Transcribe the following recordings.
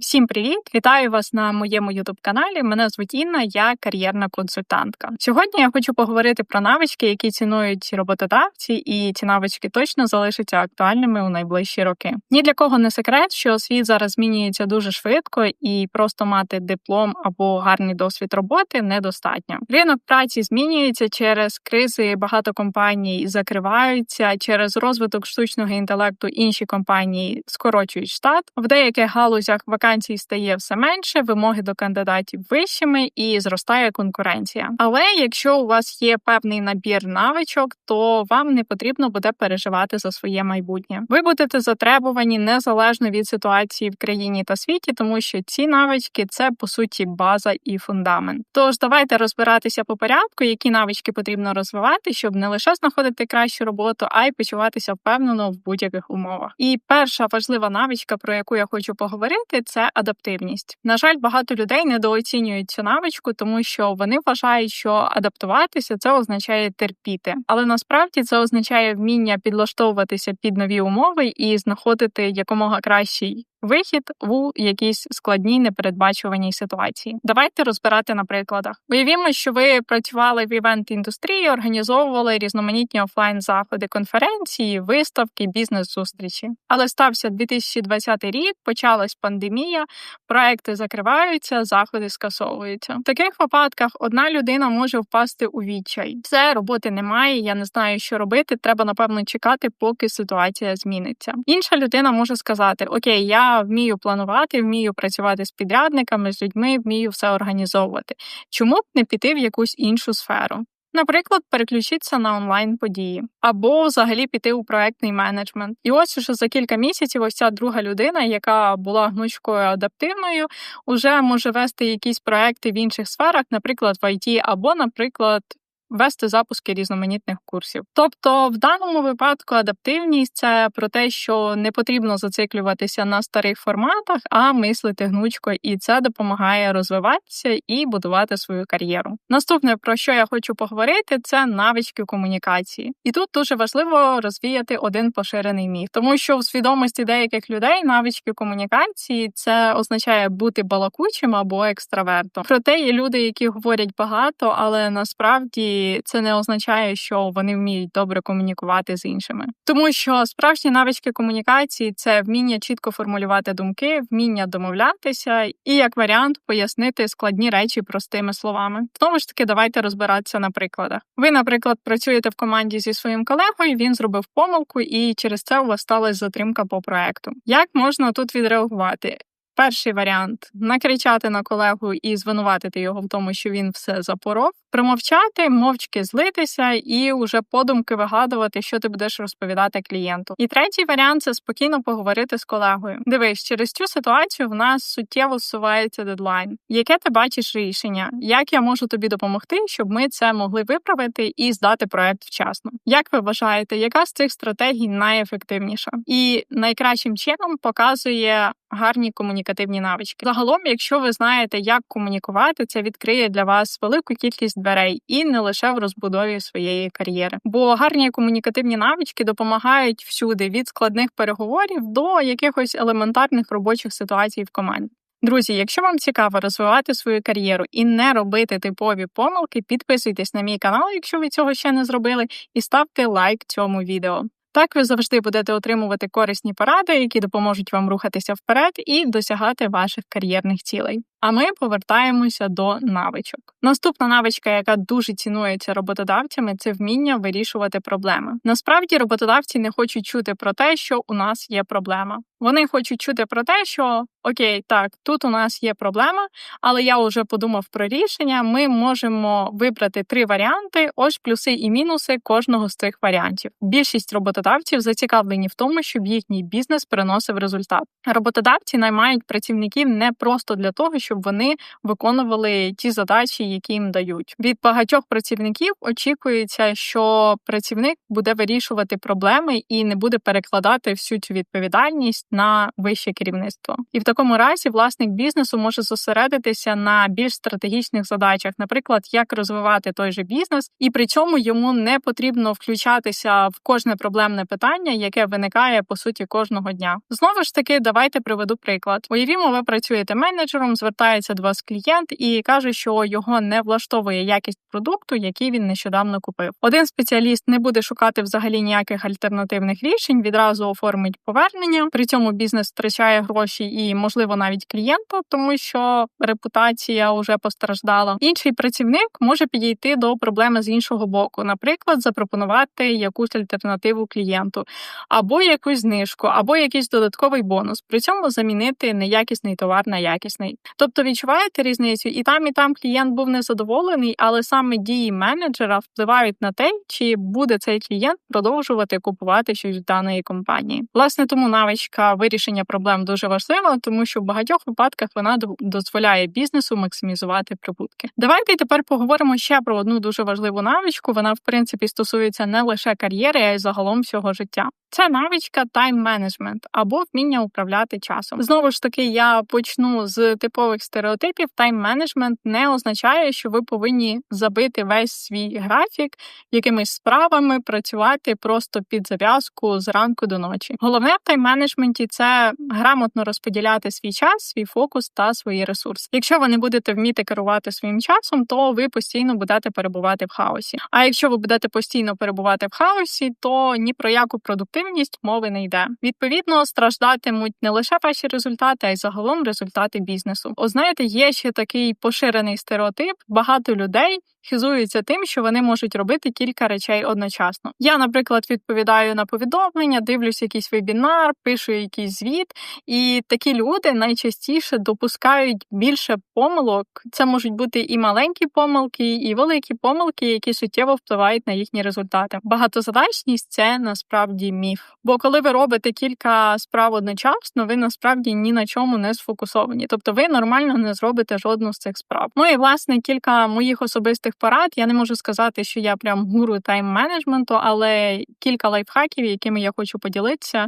Всім привіт! Вітаю вас на моєму youtube каналі. Мене звуть Інна, я кар'єрна консультантка. Сьогодні я хочу поговорити про навички, які цінують роботодавці, і ці навички точно залишаться актуальними у найближчі роки. Ні для кого не секрет, що світ зараз змінюється дуже швидко, і просто мати диплом або гарний досвід роботи недостатньо. Ринок праці змінюється через кризи. Багато компаній закриваються через розвиток штучного інтелекту. Інші компанії скорочують штат в деяких галузях вакансій вакансій стає все менше, вимоги до кандидатів вищими і зростає конкуренція. Але якщо у вас є певний набір навичок, то вам не потрібно буде переживати за своє майбутнє. Ви будете затребувані незалежно від ситуації в країні та світі, тому що ці навички це по суті база і фундамент. Тож давайте розбиратися по порядку, які навички потрібно розвивати, щоб не лише знаходити кращу роботу, а й почуватися впевнено в будь-яких умовах. І перша важлива навичка, про яку я хочу поговорити, це це адаптивність. На жаль, багато людей недооцінюють цю навичку, тому що вони вважають, що адаптуватися це означає терпіти, але насправді це означає вміння підлаштовуватися під нові умови і знаходити якомога кращий вихід у якійсь складній непередбачуваній ситуації. Давайте розбирати на прикладах. Уявімо, що ви працювали в івент індустрії, організовували різноманітні офлайн заходи, конференції, виставки, бізнес-зустрічі. Але стався 2020 рік, почалась пандемія, проекти закриваються, заходи скасовуються. В таких випадках одна людина може впасти у відчай. Все роботи немає. Я не знаю, що робити. Треба напевно чекати, поки ситуація зміниться. Інша людина може сказати: Окей, я вмію планувати, вмію працювати з підрядниками, з людьми, вмію все організовувати. Чому б не піти в якусь іншу сферу? Наприклад, переключитися на онлайн події або взагалі піти у проектний менеджмент. І ось уже за кілька місяців ось ця друга людина, яка була гнучкою адаптивною, уже може вести якісь проекти в інших сферах, наприклад, в IT, або, наприклад, вести запуски різноманітних курсів. Тобто, в даному випадку адаптивність це про те, що не потрібно зациклюватися на старих форматах, а мислити гнучко, і це допомагає розвиватися і будувати свою кар'єру. Наступне про що я хочу поговорити, це навички комунікації, і тут дуже важливо розвіяти один поширений міф, тому що в свідомості деяких людей навички комунікації це означає бути балакучим або екстравертом. Проте є люди, які говорять багато, але насправді це не означає, що вони вміють добре комунікувати з іншими, тому що справжні навички комунікації це вміння чітко формулювати думки, вміння домовлятися і як варіант пояснити складні речі простими словами. Знову ж таки, давайте розбиратися на прикладах. Ви, наприклад, працюєте в команді зі своїм колегою, він зробив помилку, і через це у вас сталася затримка по проекту. Як можна тут відреагувати? Перший варіант накричати на колегу і звинуватити його в тому, що він все запоров, примовчати, мовчки злитися і уже подумки вигадувати, що ти будеш розповідати клієнту. І третій варіант це спокійно поговорити з колегою. Дивись, через цю ситуацію в нас суттєво зсувається дедлайн. Яке ти бачиш рішення? Як я можу тобі допомогти, щоб ми це могли виправити і здати проект вчасно? Як ви вважаєте, яка з цих стратегій найефективніша? І найкращим чином показує гарні комунікативні навички. Загалом, якщо ви знаєте, як комунікувати, це відкриє для вас велику кількість дверей і не лише в розбудові своєї кар'єри. Бо гарні комунікативні навички допомагають всюди від складних переговорів до якихось елементарних робочих ситуацій в команді. Друзі, якщо вам цікаво розвивати свою кар'єру і не робити типові помилки, підписуйтесь на мій канал, якщо ви цього ще не зробили, і ставте лайк цьому відео. Так ви завжди будете отримувати корисні поради, які допоможуть вам рухатися вперед і досягати ваших кар'єрних цілей. А ми повертаємося до навичок. Наступна навичка, яка дуже цінується роботодавцями, це вміння вирішувати проблеми. Насправді роботодавці не хочуть чути про те, що у нас є проблема. Вони хочуть чути про те, що окей, так, тут у нас є проблема, але я вже подумав про рішення. Ми можемо вибрати три варіанти, ось плюси і мінуси кожного з цих варіантів. Більшість роботодавців зацікавлені в тому, щоб їхній бізнес приносив результат. Роботодавці наймають працівників не просто для того, щоб щоб вони виконували ті задачі, які їм дають. Від багатьох працівників очікується, що працівник буде вирішувати проблеми і не буде перекладати всю цю відповідальність на вище керівництво. І в такому разі власник бізнесу може зосередитися на більш стратегічних задачах, наприклад, як розвивати той же бізнес, і при цьому йому не потрібно включатися в кожне проблемне питання, яке виникає по суті кожного дня. Знову ж таки, давайте приведу приклад. Уявімо, ви працюєте менеджером, звертається до вас клієнт і каже, що його не влаштовує якість продукту, який він нещодавно купив. Один спеціаліст не буде шукати взагалі ніяких альтернативних рішень, відразу оформить повернення. При цьому бізнес втрачає гроші і, можливо, навіть клієнта, тому що репутація вже постраждала. Інший працівник може підійти до проблеми з іншого боку, наприклад, запропонувати якусь альтернативу клієнту, або якусь знижку, або якийсь додатковий бонус. При цьому замінити неякісний товар на якісний. Тобто відчуваєте різницю, і там, і там клієнт був незадоволений, але саме дії менеджера впливають на те, чи буде цей клієнт продовжувати купувати щось в даної компанії. Власне, тому навичка вирішення проблем дуже важлива, тому що в багатьох випадках вона дозволяє бізнесу максимізувати прибутки. Давайте тепер поговоримо ще про одну дуже важливу навичку. Вона в принципі стосується не лише кар'єри, а й загалом всього життя. Це навичка тайм-менеджмент або вміння управляти часом. Знову ж таки, я почну з типових стереотипів. Тайм-менеджмент не означає, що ви повинні забити весь свій графік якимись справами, працювати просто під зав'язку зранку до ночі. Головне в тайм-менеджменті це грамотно розподіляти свій час, свій фокус та свої ресурси. Якщо ви не будете вміти керувати своїм часом, то ви постійно будете перебувати в хаосі. А якщо ви будете постійно перебувати в хаосі, то ні про яку продуктивність мови не йде. Відповідно, страждатимуть не лише ваші результати, а й загалом результати бізнесу. Знаєте, є ще такий поширений стереотип. Багато людей хизуються тим, що вони можуть робити кілька речей одночасно. Я, наприклад, відповідаю на повідомлення, дивлюсь якийсь вебінар, пишу якийсь звіт, і такі люди найчастіше допускають більше помилок. Це можуть бути і маленькі помилки, і великі помилки, які суттєво впливають на їхні результати. Багатозадачність це насправді міф. Бо коли ви робите кілька справ одночасно, ви насправді ні на чому не сфокусовані. Тобто ви нормально не зробите жодну з цих справ. Ну і власне кілька моїх особистих порад. Я не можу сказати, що я прям гуру тайм-менеджменту, але кілька лайфхаків, якими я хочу поділитися,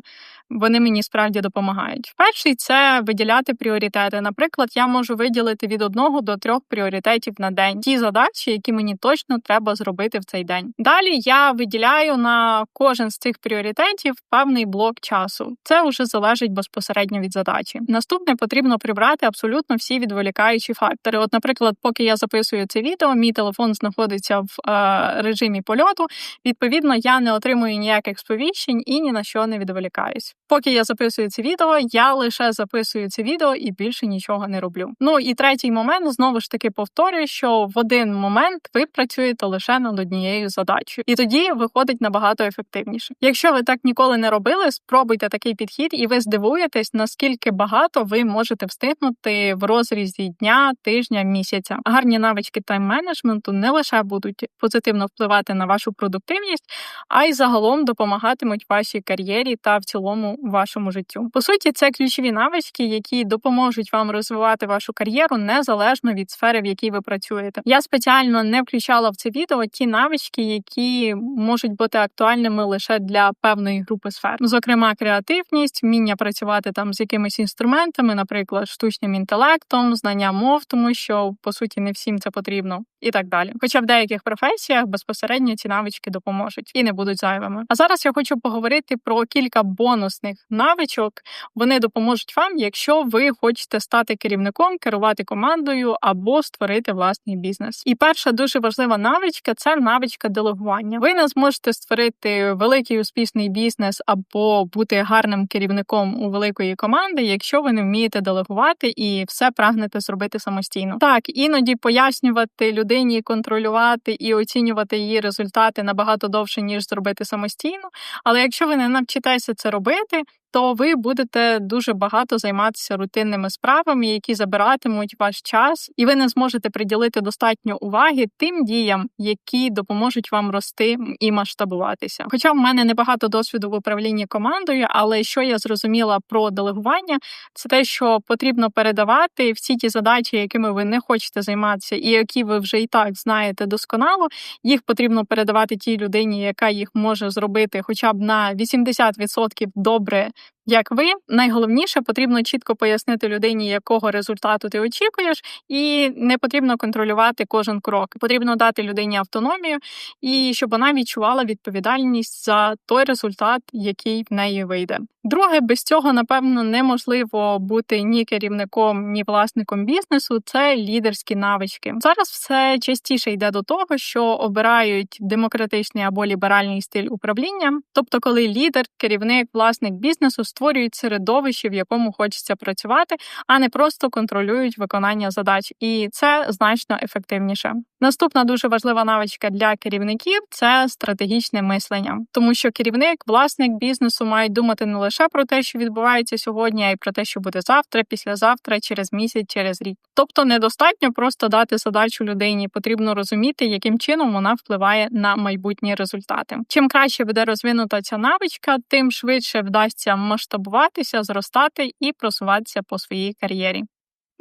вони мені справді допомагають. Перший це виділяти пріоритети. Наприклад, я можу виділити від одного до трьох пріоритетів на день ті задачі, які мені точно треба зробити в цей день. Далі я виділяю на кожен з цих пріоритетів певний блок часу. Це вже залежить безпосередньо від задачі. Наступне потрібно прибрати абсолютно всі відволікаючі фактори. От, наприклад, поки я записую це відео, мій телефон знаходиться в е, режимі польоту. Відповідно, я не отримую ніяких сповіщень і ні на що не відволікаюсь. Поки я записую це відео, я лише записую це відео і більше нічого не роблю. Ну і третій момент знову ж таки повторюю, що в один момент ви працюєте лише над однією задачею, і тоді виходить набагато ефективніше. Якщо ви так ніколи не робили, спробуйте такий підхід, і ви здивуєтесь, наскільки багато ви можете встигнути в розрізі дня, тижня, місяця. Гарні навички тайм-менеджменту не лише будуть позитивно впливати на вашу продуктивність, а й загалом допомагатимуть вашій кар'єрі та в цілому вашому життю. По суті, це ключові навички, які допоможуть вам розвивати вашу кар'єру незалежно від сфери, в якій ви працюєте. Я спеціально не включала в це відео ті навички, які можуть бути актуальними лише для певної групи сфер, зокрема, креативність, вміння працювати там з якимись інструментами, наприклад, штучним інтелектом, знання мов, тому що по суті не всім це потрібно, і так далі. Хоча в деяких професіях безпосередньо ці навички допоможуть і не будуть зайвими. А зараз я хочу поговорити про кілька бонусних навичок. Вони допоможуть вам, якщо ви хочете стати керівником, керувати командою або створити власний бізнес. І перша дуже важлива навичка це навичка делегування. Ви не зможете створити великий успішний бізнес або бути гарним керівником у великої команди, якщо ви не вмієте делегувати і все прагнете зробити самостійно. Так іноді пояснювати людині контролювати і оцінювати її результати набагато довше, ніж зробити самостійно. Але якщо ви не навчитеся це робити, то ви будете дуже багато займатися рутинними справами, які забиратимуть ваш час, і ви не зможете приділити достатньо уваги тим діям, які допоможуть вам рости і масштабуватися. Хоча в мене небагато досвіду в управлінні командою, але що я зрозуміла про делегування, це те, що потрібно передавати всі ті задачі, якими ви не хочете займатися, і які ви вже і так знаєте досконало. Їх потрібно передавати тій людині, яка їх може зробити, хоча б на 80% добре як ви, найголовніше потрібно чітко пояснити людині, якого результату ти очікуєш, і не потрібно контролювати кожен крок. Потрібно дати людині автономію і щоб вона відчувала відповідальність за той результат, який в неї вийде. Друге, без цього напевно неможливо бути ні керівником, ні власником бізнесу. Це лідерські навички. Зараз все частіше йде до того, що обирають демократичний або ліберальний стиль управління, тобто, коли лідер, керівник, власник бізнесу створюють середовище, в якому хочеться працювати, а не просто контролюють виконання задач, і це значно ефективніше. Наступна дуже важлива навичка для керівників це стратегічне мислення, тому що керівник, власник бізнесу мають думати не лише про те, що відбувається сьогодні, а й про те, що буде завтра, післязавтра, через місяць, через рік. Тобто недостатньо просто дати задачу людині, потрібно розуміти, яким чином вона впливає на майбутні результати. Чим краще буде розвинута ця навичка, тим швидше вдасться масштабуватися, зростати і просуватися по своїй кар'єрі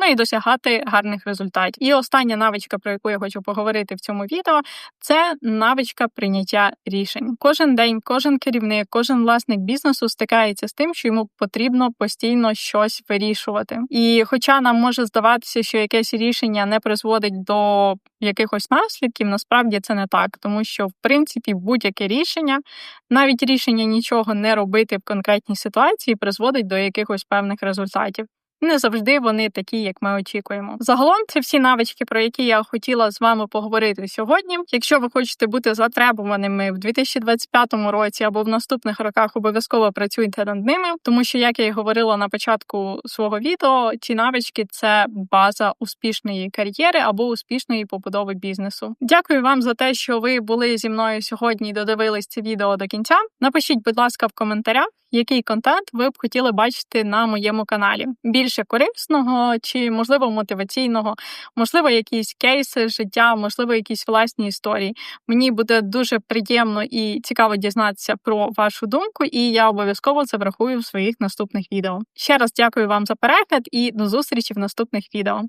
ну і досягати гарних результатів. І остання навичка, про яку я хочу поговорити в цьому відео, це навичка прийняття рішень. Кожен день, кожен керівник, кожен власник бізнесу стикається з тим, що йому потрібно постійно щось вирішувати. І, хоча нам може здаватися, що якесь рішення не призводить до якихось наслідків, насправді це не так, тому що в принципі будь-яке рішення, навіть рішення нічого не робити в конкретній ситуації, призводить до якихось певних результатів. Не завжди вони такі, як ми очікуємо. Загалом це всі навички, про які я хотіла з вами поговорити сьогодні. Якщо ви хочете бути затребуваними в 2025 році або в наступних роках, обов'язково працюйте над ними, тому що, як я і говорила на початку свого відео, ці навички це база успішної кар'єри або успішної побудови бізнесу. Дякую вам за те, що ви були зі мною сьогодні і додивились це відео до кінця. Напишіть, будь ласка, в коментарях який контент ви б хотіли бачити на моєму каналі. Більше корисного чи, можливо, мотиваційного, можливо, якісь кейси життя, можливо, якісь власні історії. Мені буде дуже приємно і цікаво дізнатися про вашу думку, і я обов'язково це врахую в своїх наступних відео. Ще раз дякую вам за перегляд і до зустрічі в наступних відео.